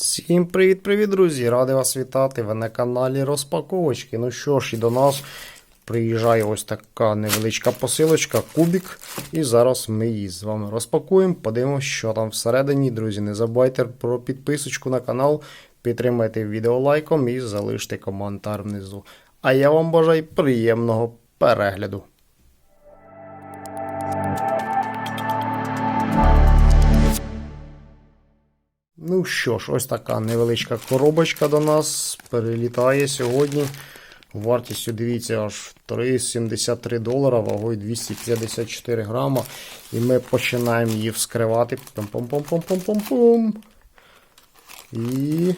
Всім привіт-привіт, друзі! Радий вас вітати. Ви на каналі Розпаковочки. Ну що ж, і до нас приїжджає ось така невеличка посилочка, кубік. І зараз ми її з вами розпакуємо. Подивимося, що там всередині. Друзі, не забувайте про підписочку на канал, підтримайте відео лайком і залиште коментар внизу. А я вам бажаю приємного перегляду. Ну що ж, ось така невеличка коробочка до нас перелітає сьогодні. Вартістю, дивіться, аж 3,73 долара, вагою 254 грама. І ми починаємо її вскривати. Пум-пум-пум-пум-пум-пум. І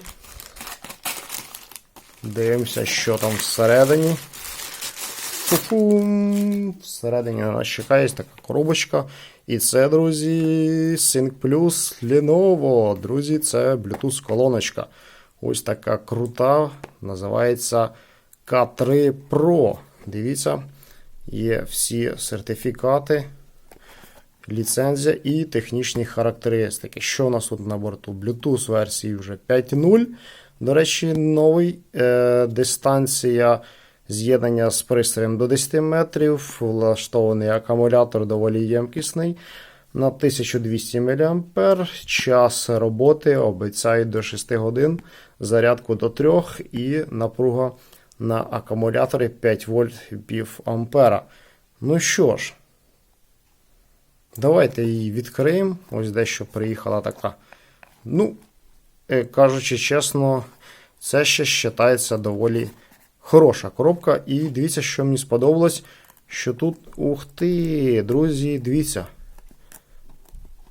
дивимося, що там всередині. Пу-пум. Всередині на нас чекає ось така коробочка. І це, друзі, Sync Plus Lenovo. Друзі, це Bluetooth колоночка. Ось така крута. Називається K3 Pro. Дивіться, є всі сертифікати, ліцензія і технічні характеристики. Що у нас тут на борту? Bluetooth версії вже 5.0. До речі, новий е, дистанція з'єднання з пристроєм до 10 метрів, влаштований акумулятор доволі ємкісний на 1200 мА. Час роботи обіцяють до 6 годин, зарядку до 3 і напруга на акумуляторі 5 вольт пів ампера. Ну що ж, давайте її відкриємо. Ось дещо приїхала така. Ну, е, кажучи чесно, це ще вважається доволі хороша коробка. І дивіться, що мені сподобалось. Що тут, ух ти, друзі, дивіться.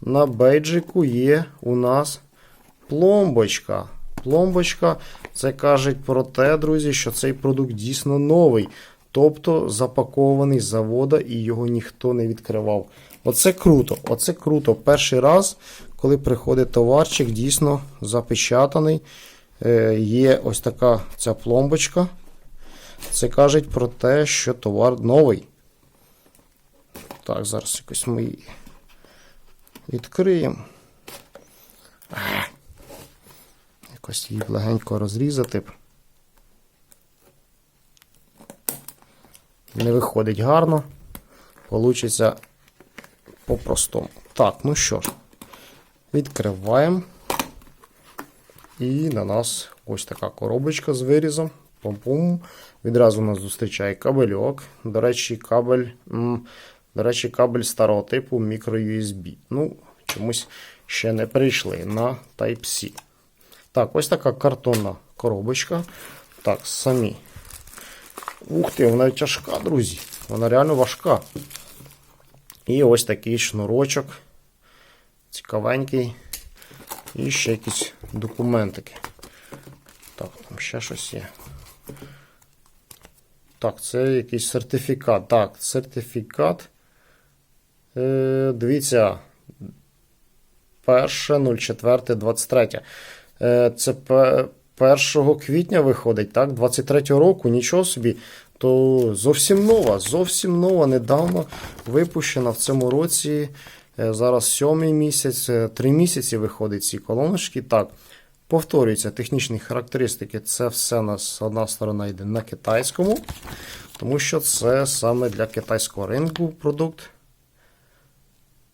На бейджику є у нас пломбочка. Пломбочка, це каже про те, друзі, що цей продукт дійсно новий. Тобто запакований з завода і його ніхто не відкривав. Оце круто. Оце круто. Перший раз, коли приходить товарчик, дійсно запечатаний. Е, Є ось така ця пломбочка. Це каже про те, що товар новий. Так, зараз якось ми її відкриємо. Якось її легенько розрізати. Не виходить гарно. Получиться по-простому. Так, ну що ж, відкриваємо. І на нас ось така коробочка з вирізом. Пум-пум. Відразу нас зустрічає кабельок. До речі, кабель до речі, кабель старого типу microUSB. Ну, чомусь ще не прийшли на Type-C. Так, ось така картонна коробочка. Так, самі. Ух ти, вона тяжка, друзі. Вона реально важка. І ось такий шнурочок. Цікавенький. І ще якісь документики. Так, там ще щось є. Так, це якийсь сертифікат. Так, сертифікат. Е, Дивіться. 1.04.23. Е, Це 1 квітня виходить, так? 23-го року, нічого собі. То зовсім нова, зовсім нова, недавно випущена в цьому році. Е, Зараз сьомий місяць, е, три місяці виходить ці колоночки. Так, повторюються технічні характеристики. Це все нас одна сторона йде на китайському, тому що це саме для китайського ринку продукт.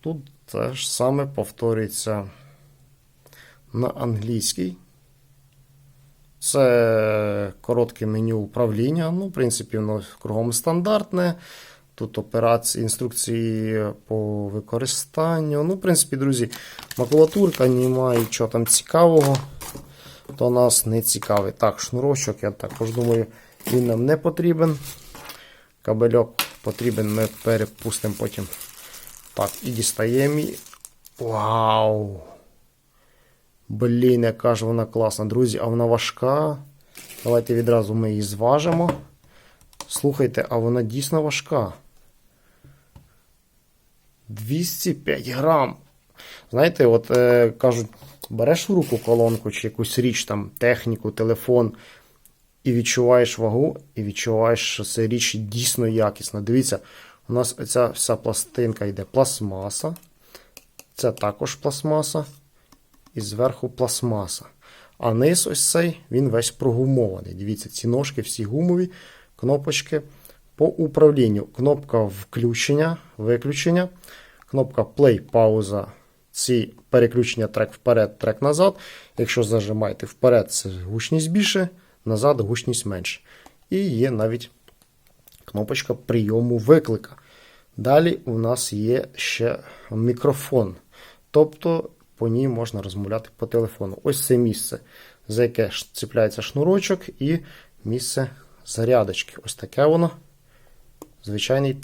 Тут теж саме повторюється на англійській. Це коротке меню управління. Ну, в принципі, воно кругом стандартне. Тут операції, інструкції по використанню. Ну, в принципі, друзі, макулатурка немає нічого там цікавого, то нас не цікавить. Так, шнурочок, я також думаю, він нам не потрібен. Кабельок потрібен, ми перепустимо потім. Так, і дістаємо. Вау! Блін, яка ж вона класна, друзі, а вона важка. Давайте відразу ми її зважимо. Слухайте, а вона дійсно важка. 205 грам. Знаєте, от е, кажуть, береш в руку колонку чи якусь річ, там, техніку, телефон, і відчуваєш вагу, і відчуваєш, що ця річ дійсно якісна. Дивіться, у нас ця вся пластинка йде пластмаса. Це також пластмаса. І зверху пластмаса. А низ ось цей, він весь прогумований. Дивіться, ці ножки всі гумові, кнопочки. По управлінню кнопка включення, виключення, кнопка play, пауза. Ці переключення трек вперед, трек назад. Якщо зажимаєте вперед, це гучність більше, назад гучність менше. І є навіть кнопочка прийому виклика. Далі у нас є ще мікрофон. Тобто по ній можна розмовляти по телефону. Ось це місце, за яке цепляється шнурочок, і місце зарядочки. Ось таке воно. Звичайний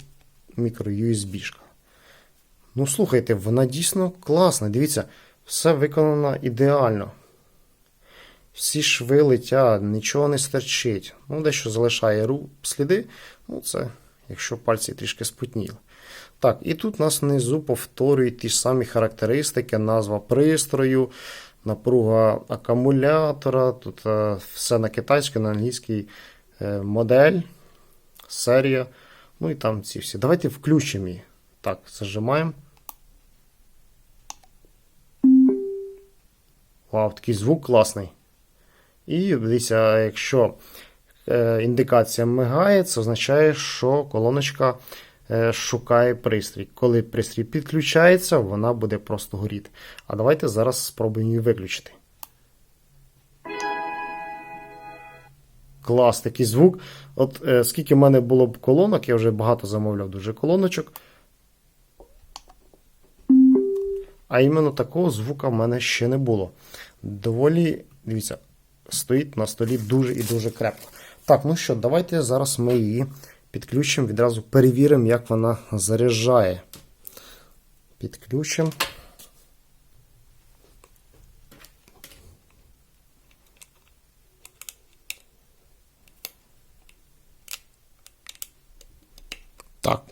мікро-USB. шка Ну, слухайте, вона дійсно класна. Дивіться, все виконано ідеально. Всі шви летять, нічого не стерчить. Ну, дещо залишає ру сліди. Ну, це якщо пальці трішки спутніли. Так, і тут нас внизу повторюють ті ж самі характеристики, назва пристрою, напруга акумулятора. Тут е, все на китайській, на англійській е, модель, серія. Ну і там ці всі. Давайте включимо її. Так, зажимаємо. Вау, такий звук класний. І дивіться, якщо е, індикація мигає, це означає, що колоночка е, шукає пристрій. Коли пристрій підключається, вона буде просто горіти. А давайте зараз спробуємо її виключити. Клас, такий звук. От е, скільки в мене було б колонок, я вже багато замовляв дуже колоночок. А іменно такого звука в мене ще не було. Доволі, дивіться, стоїть на столі дуже і дуже крепко. Так, ну що, давайте зараз ми її підключимо, відразу перевіримо, як вона заряджає. Підключимо. Так.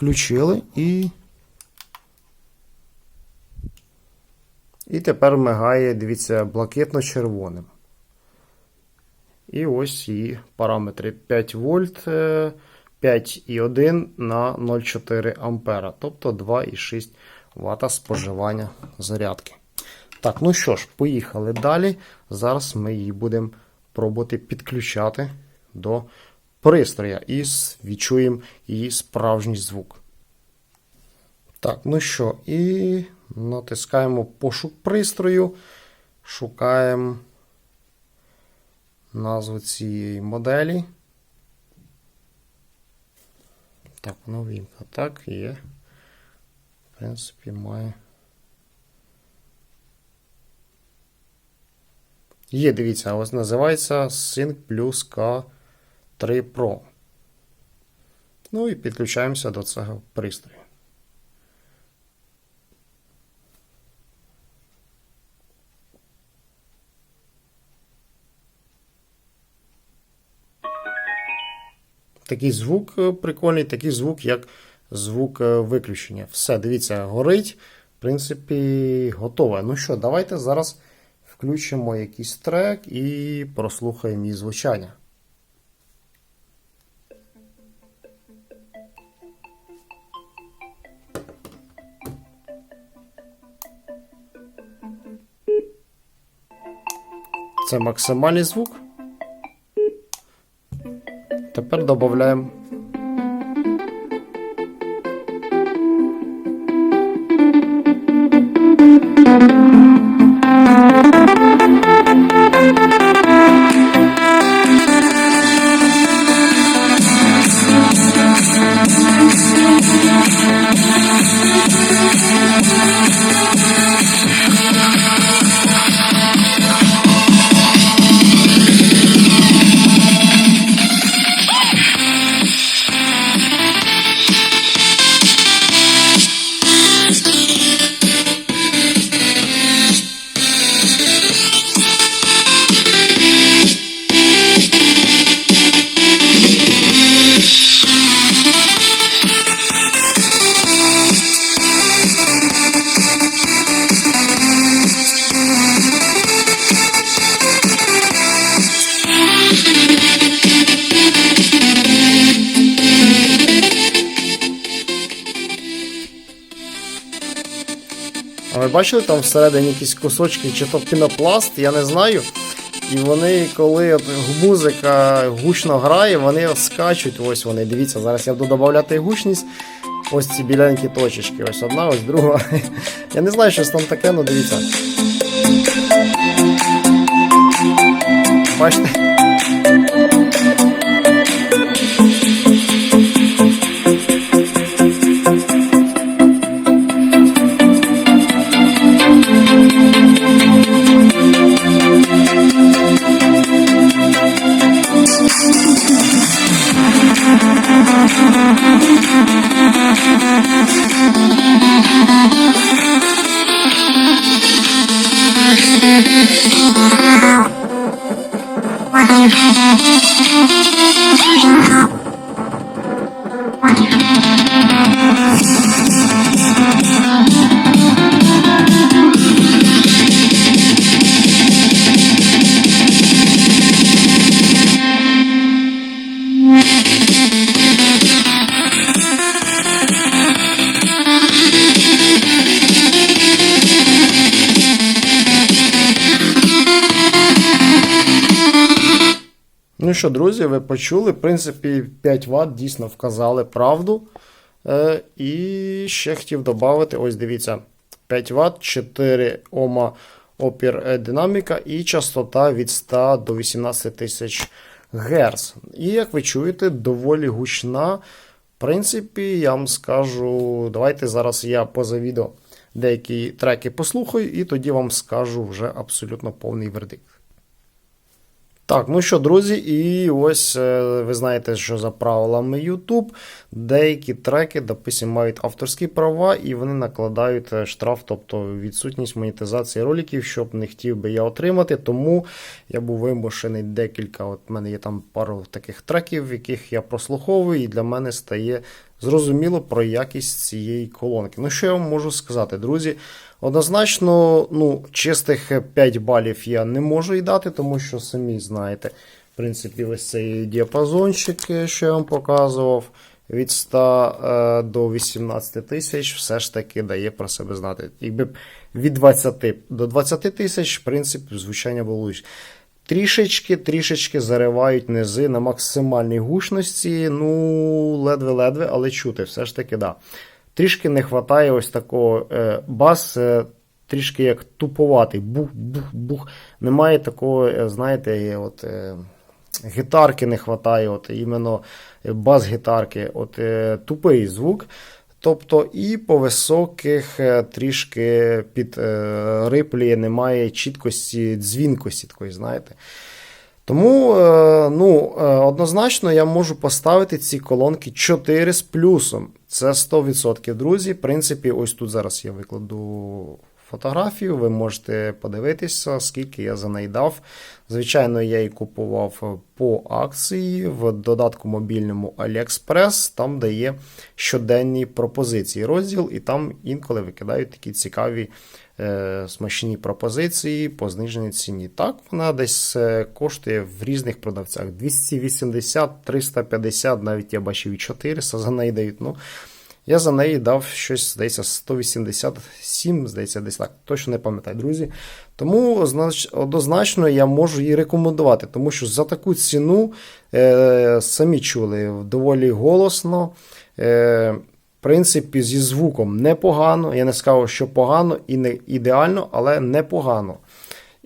Включили і. І тепер мигає, дивіться, блакитно-червоним. І ось її параметри 5 вольт, 5,1 на 0,4 ампера, тобто 2,6 Вт споживання зарядки. Так, ну що ж, поїхали далі. Зараз ми її будемо пробувати підключати до пристроя і відчуємо її справжній звук. Так, ну що, і натискаємо пошук пристрою, шукаємо назву цієї моделі. Так, вімкнено. Так, є. В принципі, має. Є, дивіться, ось називається Sync Plus K3 Pro. Ну і підключаємося до цього пристрою. Такий звук е, прикольний, такий звук, як звук е, виключення. Все, дивіться, горить. В принципі, готове. Ну що, давайте зараз включимо якийсь трек і прослухаємо її звучання. Це максимальний звук. Тепер додаємо. Бачили там всередині якісь кусочки чи то пінопласт, я не знаю. І вони, коли музика гучно грає, вони скачуть. Ось вони. Дивіться, зараз я буду додати гучність. Ось ці біленькі точечки. Ось одна, ось друга. Я не знаю, що там таке, ну дивіться. Бачите? Ну що, друзі, ви почули. В принципі, 5 Вт дійсно вказали правду. Е, і ще хотів додати: ось дивіться, 5 Вт, 4 Ома опір е, динаміка і частота від 100 до 18 тисяч Гц. І як ви чуєте, доволі гучна. В принципі, я вам скажу, давайте зараз я поза відео деякі треки послухаю, і тоді вам скажу вже абсолютно повний вердикт. Так, ну що, друзі, і ось е, ви знаєте, що за правилами YouTube деякі треки, допустим, мають авторські права, і вони накладають е, штраф, тобто відсутність монетизації роликів, щоб не хотів би я отримати. Тому я був вимушений декілька. От в мене є там пару таких треків, яких я прослуховую, і для мене стає зрозуміло про якість цієї колонки. Ну, що я вам можу сказати, друзі? Однозначно, ну, чистих 5 балів я не можу їй дати, тому що самі знаєте, в принципі, ось цей діапазончик, що я вам показував, від 100 е, до 18 тисяч все ж таки дає про себе знати. Якби від 20 до 20 тисяч, в принципі, звучання було лучше. Трішечки, трішечки заривають низи на максимальній гучності. Ну, ледве-ледве, але чути, все ж таки, да. Трішки не вистачає ось такого е, бас, е, трішки як туповатий. Бух-бух-бух. Немає такого, е, знаєте, от, е, гітарки не вистачає, іменно бас-гітарки, от, е, тупий звук. Тобто і по високих е, трішки під е, риплі немає чіткості, дзвінкості такої, знаєте. Тому е, ну, однозначно я можу поставити ці колонки 4 з плюсом. Це 100%, друзі. В принципі, ось тут зараз я викладу фотографію, ви можете подивитися, скільки я за неї дав. Звичайно, я її купував по акції в додатку мобільному AliExpress, там де є щоденні пропозиції розділ, і там інколи викидають такі цікаві е, смачні пропозиції по зниженій ціні. Так, вона десь е, коштує в різних продавцях 280, 350, навіть я бачив і 400 за. Ну, я за неї дав щось, здається, 187, здається, десь так. Точно не пам'ятаю, друзі. Тому однозначно я можу її рекомендувати, тому що за таку ціну е, самі чули доволі голосно. Е, в принципі, зі звуком непогано. Я не скажу, що погано і не ідеально, але непогано.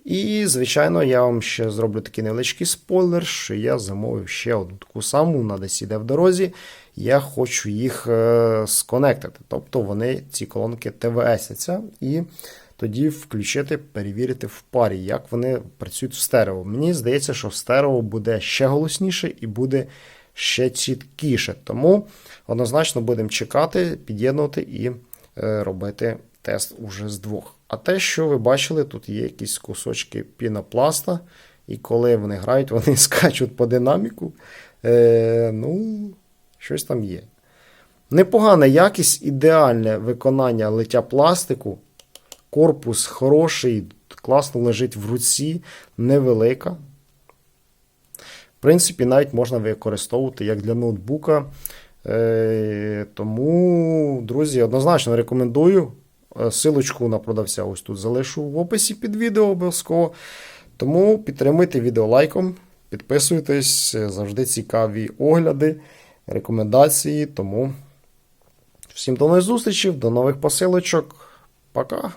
І, звичайно, я вам ще зроблю такий невеличкий спойлер, що я замовив ще одну таку саму, вона десь іде в дорозі. Я хочу їх е, сконектити. Тобто вони ці колонки ТВСяться і тоді включити, перевірити в парі, як вони працюють в стерео. Мені здається, що в стерео буде ще голосніше і буде ще чіткіше. Тому однозначно будемо чекати, під'єднувати і е, робити тест уже з двох. А те, що ви бачили, тут є якісь кусочки пінопласта, і коли вони грають, вони скачуть по динаміку. Е, Ну, Щось там є. Непогана якість, ідеальне виконання лиття пластику. Корпус хороший, класно лежить в руці, невелика. В принципі, навіть можна використовувати як для ноутбука. Е, тому, друзі, однозначно рекомендую. Е, силочку на продавця ось тут залишу в описі під відео обов'язково. Тому підтримуйте відео лайком, підписуйтесь, е, завжди цікаві огляди рекомендації. Тому всім до нових зустрічей, до нових посилочок. Пока!